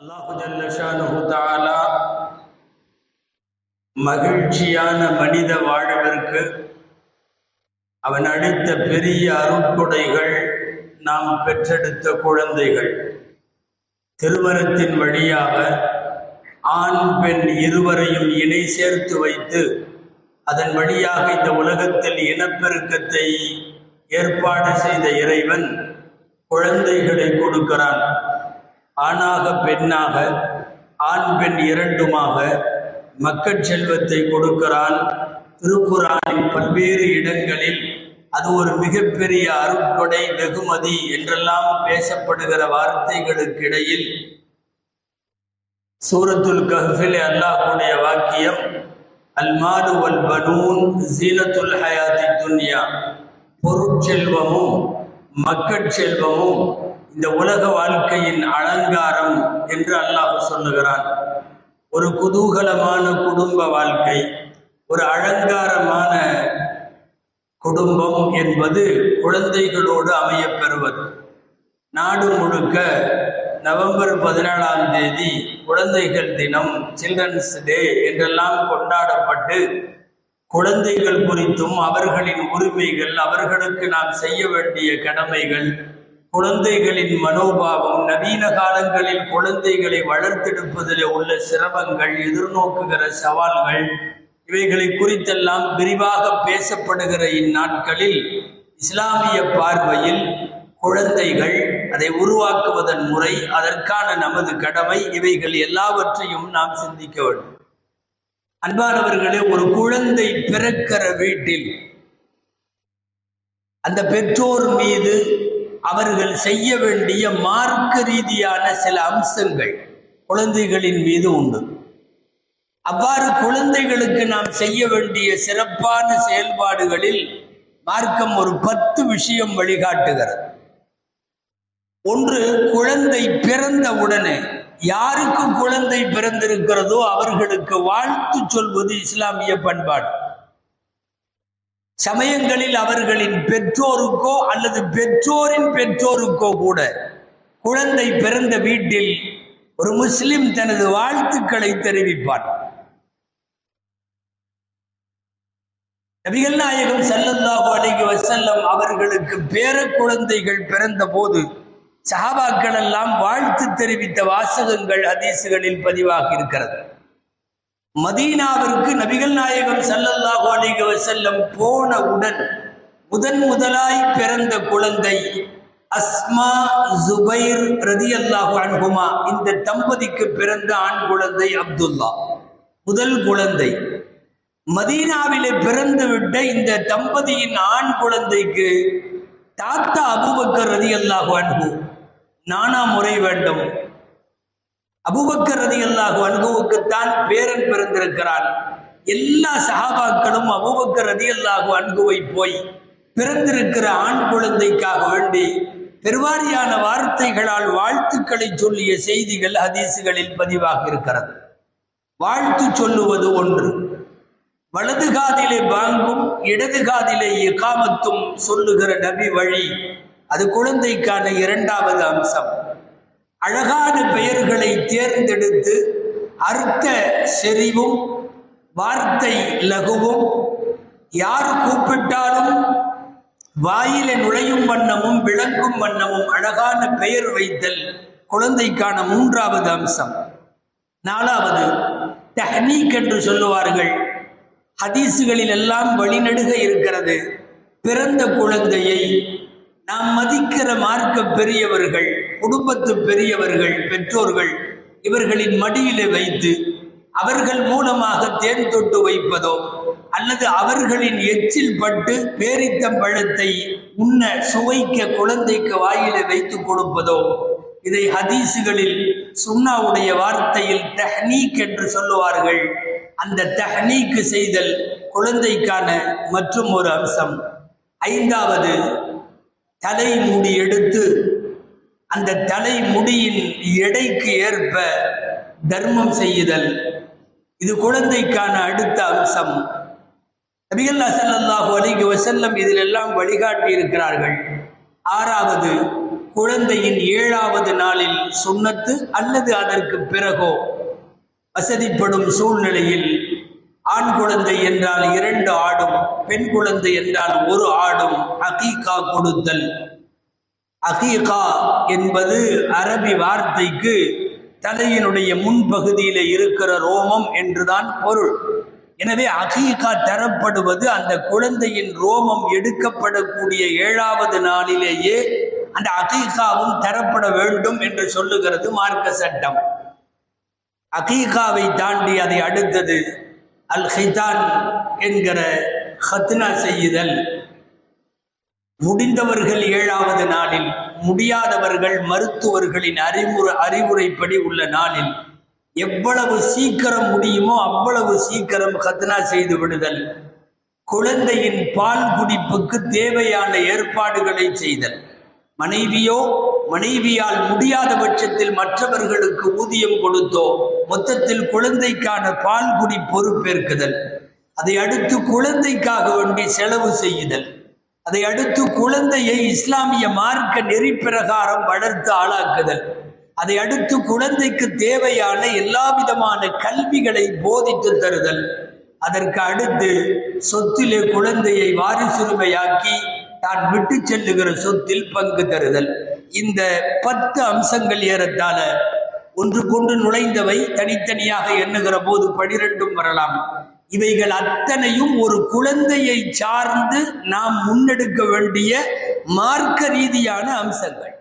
அல்லாஹு ஜல்லஷானு தாலா மகிழ்ச்சியான மனித வாழ்விற்கு அவன் அளித்த பெரிய அருட்கொடைகள் நாம் பெற்றெடுத்த குழந்தைகள். திருமணத்தின் வழியாக ஆண் பெண் இருவரையும் இணை சேர்த்து வைத்து அதன் வழியாக இந்த உலகத்தில் இனப்பெருக்கத்தை ஏற்பாடு செய்த இறைவன் குழந்தைகளை கொடுக்கிறான். ஆணாக பெண்ணாக ஆண் பெண் இரண்டுமாக மக்கள் செல்வத்தை கொடுக்கிறான். திருக்குறானின் பல்வேறு இடங்களில் அது ஒரு மிகப்பெரிய அருட்கொடை வெகுமதி என்றெல்லாம் பேசப்படுகிற வார்த்தைகளுக்கிடையில் சூரத்துல் கஹ்ஃபில் அல்லாஹுடைய வாக்கியம் அல்மாலு வல் பனூன் ஜீனத்துல் ஹயாதி துன்யா. பொருட்செல்வமும் மக்கட்செல்வமும் இந்த உலக வாழ்க்கையின் அலங்காரம் என்று அல்லாஹ் சொல்லுகிறான். ஒரு குதூகலமான குடும்ப வாழ்க்கை ஒரு அலங்காரமான குடும்பம் என்பது குழந்தைகளோடு அமையப்பெறுவது. நாடு முழுக்க நவம்பர் பதினேழாம் தேதி குழந்தைகள் தினம் சில்ட்ரன்ஸ் டே என்றெல்லாம் கொண்டாடப்பட்டு குழந்தைகள் குறித்தும் அவர்களின் உரிமைகள் அவர்களுக்கு நாம் செய்ய வேண்டிய கடமைகள் குழந்தைகளின் மனோபாவம் நவீன காலங்களில் குழந்தைகளை வளர்த்தெடுப்பதில் உள்ள சிரமங்கள் எதிர்நோக்குகிற சவால்கள் இவைகளை குறித்தெல்லாம் விரிவாக பேசப்படுகிற இந்நாட்களில் இஸ்லாமிய பார்வையில் குழந்தைகள் அதை உருவாக்குவதன் முறை அதற்கான நமது கடமை இவைகள் எல்லாவற்றையும் நாம் சிந்திக்க வேண்டும். அன்பானவர்களே ஒரு குழந்தை பிறக்கிற வீட்டில் அந்த பெற்றோர் மீது அவர்கள் செய்ய வேண்டிய மார்க்க ரீதியான சில அம்சங்கள் குழந்தைகளின் மீது உண்டு. அவ்வாறு குழந்தைகளுக்கு நாம் செய்ய வேண்டிய சிறப்பான செயல்பாடுகளில் மார்க்கம் ஒரு பத்து விஷயம் வழிகாட்டுகிறது. ஒன்று குழந்தை பிறந்த உடனே யாருக்கு குழந்தை பிறந்திருக்கிறதோ அவர்களுக்கு வாழ்த்து சொல்வது இஸ்லாமிய பண்பாடு. சமயங்களில் அவர்களின் பெற்றோருக்கோ அல்லது பெற்றோரின் பெற்றோருக்கோ கூட குழந்தை பிறந்த வீட்டில் ஒரு முஸ்லிம் தனது வாழ்த்துக்களை தெரிவிப்பார். நபிகள் நாயகம் ஸல்லல்லாஹு அலைஹி வசல்லம் அவர்களுக்கு பேர குழந்தைகள் பிறந்த போது சஹாபாக்கள் எல்லாம் வாழ்த்து தெரிவித்த வாசகங்கள் அதிசுகளில் பதிவாகி இருக்கிறது. மதீனாவிற்கு நபிகள் நாயகம் சல்லல்லாஹு அலைஹி செல்லம் போனவுடன் முதன் முதலாய் பிறந்த குழந்தை அஸ்மா ஜுபைர் ரதி அல்லாஹு அன்ஹுமா. இந்த தம்பதிக்கு பிறந்த ஆண் குழந்தை அப்துல்லா. முதல் குழந்தை. மதீனாவிலே பிறந்து விட்ட இந்த தம்பதியின் ஆண் குழந்தைக்கு தாத்தா அபுபக்கர் ரதியல்லாஹு அன்பு நானா முறை வேண்டும். அபுபக்கர் ரதியல்லாஹு அன்ஹுவுக்குத்தான் பேரன் பிறந்திருக்கிறான். எல்லா சகாபாக்களும் அபுபக்கர் ரதியல்லாஹு அன்ஹுவை போய் பிறந்திருக்கிற ஆண் குழந்தைக்காக வேண்டி பெருவாரியான வார்த்தைகளால் வாழ்த்துக்களை சொல்லிய செய்திகள் ஹதீசுகளில் பதிவாக இருக்கிறது. வாழ்த்து சொல்லுவது ஒன்று. வலது காதிலே பாங்கும் இடது காதிலே இகாமத்தும் சொல்லுகிற நபி வழி அது குழந்தைக்கான இரண்டாவது அம்சம். அழகான பெயர்களை தேர்ந்தெடுத்து அர்த்த செறிவும் வார்த்தை லகுவும் யார் கூப்பிட்டாலும் வாயில நுழையும் வண்ணமும் விளங்கும் வண்ணமும் அழகான பெயர் வைத்தல் குழந்தைக்கான மூன்றாவது அம்சம். நாலாவது டஹ்னீக் என்று சொல்லுவார்கள். ஹதீசுகளில் எல்லாம் வழிநடுக இருக்கிறது. பிறந்த குழந்தையை நாம் மதிக்கிற மார்க்க பெரியவர்கள் குடும்பத்து பெரியவர்கள் பெற்றோர்கள் இவர்களின் மடியிலே வைத்து அவர்கள் மூலமாக தேன் தொட்டு வைப்பதோ அல்லது அவர்களின் எச்சில் பட்டு பேரித்தம் பழத்தை உண்ண சுவைக்க குழந்தைக்கு வாயிலே வைத்து கொடுப்பதோ இதை ஹதீசுகளில் சுன்னாவுடைய வார்த்தையில் டஹ்னீக் என்று சொல்லுவார்கள். அந்த தஹ்னீக்கு செய்தல் குழந்தைக்கான மற்றும் ஒரு அம்சம். ஐந்தாவது தலைமுடி எடுத்து அந்த தலை முடியின் எடைக்கு ஏற்ப தர்மம் செய்யுதல் இது குழந்தைக்கான அடுத்த அம்சம். நபிகல்லா ஸல்லல்லாஹு அலைஹி வசல்லம் இதில் எல்லாம் வழிகாட்டி இருக்கிறார்கள் ஆறாவது குழந்தையின் ஏழாவது நாளில் சுன்னத்து அல்லது அதற்கு பிறகோ வசதிப்படும் சூழ்நிலையில் ஆண் குழந்தை என்றால் இரண்டு ஆடும் பெண் குழந்தை என்றால் ஒரு ஆடும். அகீகா கொடுத்தல். அகீகா என்பது அரபி வார்த்தைக்கு தலையினுடைய முன்பகுதியில் இருக்கிற ரோமம் என்றுதான் பொருள். எனவே அகீகா தரப்படுவது அந்த குழந்தையின் ரோமம் எடுக்கப்படக்கூடிய ஏழாவது நாளிலேயே அந்த அகீகாவும் தரப்பட வேண்டும் என்று சொல்லுகிறது மார்க்க சட்டம். அகீகாவை தாண்டி அதை அடுத்தது அல் ஹைதான் என்கிற ஹத்னா செய்யுதல். முடிந்தவர்கள் ஏழாவது நாளில் முடியாதவர்கள் மருத்துவர்களின் அறிமுறை அறிவுரைப்படி உள்ள நாளில். எவ்வளவு சீக்கிரம் முடியுமோ அவ்வளவு சீக்கிரம் ஹத்னா செய்து விடுதல். குழந்தையின் பால் குடிப்புக்கு தேவையான ஏற்பாடுகளை செய்தல். மனைவியோ மனைவியால் முடியாத பட்சத்தில் மற்றவர்களுக்கு ஊதியம் கொடுத்தோ மொத்தத்தில் குழந்தைக்கான பால் குடி பொறுப்பேற்குதல். அதை அடுத்து குழந்தைக்காக வேண்டி செலவு செய்யுதல். அதை அடுத்து குழந்தையை இஸ்லாமிய மார்க்க நெறி பிரகாரம் வளர்த்து ஆளாக்குதல். அதை அடுத்து குழந்தைக்கு தேவையான எல்லா விதமான கல்விகளை போதித்து தருதல். அதற்கு அடுத்து சொத்திலே குழந்தையை வாரிசுரிமையாக்கி தான் விட்டு செல்லுகிற சொத்தில் பங்கு தருதல். இந்த பத்து அம்சங்கள் ஏறத்தாழ ஒன்று கொண்டு நுழைந்தவை தனித்தனியாக எண்ணுகிற போது பனிரெண்டும் வரலாம். இவைகள் அத்தனையும் ஒரு குழந்தையை சார்ந்து நாம் முன்னெடுக்க வேண்டிய மார்க்க ரீதியான அம்சங்கள்.